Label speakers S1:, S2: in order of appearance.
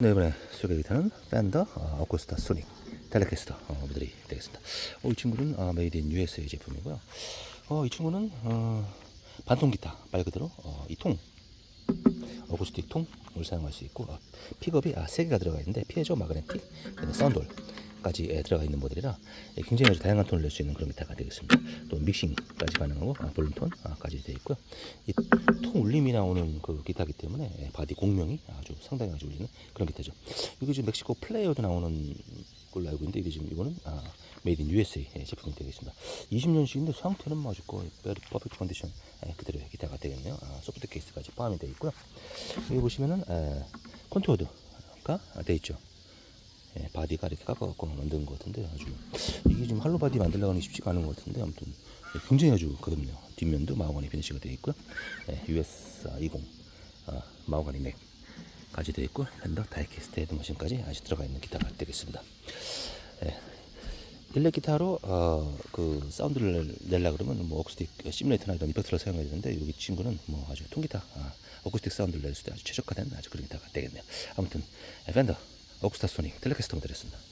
S1: 네, 이번에 소개해 드리는 팬더 어, 어쿠스타 소닉 텔레캐스터 어, 모델이 되겠습니다. 어, 이 친구는 어, 메이드 인 USA 제품이고요. 어, 이 친구는 어, 반통 기타 말 그대로 어, 이통 어쿠스틱 통을 사용할 수 있고 어, 픽업이 아, 3개가 들어가 있는데 피에조 마그네틱 그다음에 사운 예, 들어가 있는 모델이라 예, 굉장히 아주 다양한 톤을 낼 수 있는 그런 기타가 되겠습니다. 또 믹싱까지 가능하고 아, 볼륨 톤까지 되어 있고요. 이통 울림이 나오는 그 기타기 때문에 예, 바디 공명이 아주 상당히 아주 울리는 그런 기타죠. 이게 지금 멕시코 플레이어도 나오는 걸로 알고 있는데 이게 지금 이거는 아, 메이드 인 USA 예, 제품이 되겠습니다. 20년식인데 상태는 아주 거의 퍼펙트 컨디션 예, 그대로의 기타가 되겠네요. 아, 소프트 케이스까지 포함이 되어 있고요. 여기 보시면은 에, 컨투어드가 되어 있죠. 예, 바디가 이렇게 깎아갖고 만든 것 같은데 아주 이게 지금 할로 바디 만들려고 하는 게 쉽지가 않은 것 같은데 아무튼 예, 굉장히 아주 가볍네요. 뒷면도 마호가니 피니시가 되어 있고요. 예, US 20 아, 마호가니 넥까지 되어 있고 핸더 다이캐스트 헤드머신까지 아직 들어가 있는 기타가 되겠습니다. 예, 일렉 기타로 어, 그 사운드를 내려 그러면 뭐 어쿠스틱 시뮬레이터나 이런 이펙터를 사용해야 되는데 여기 친구는 뭐 아주 통기타 아, 어쿠스틱 사운드를 낼 수 있게 아주 최적화된 아주 그런 기타가 되겠네요. 아무튼 예, 팬더 어쿠스타 소닉 텔레캐스터 모델이었습니다.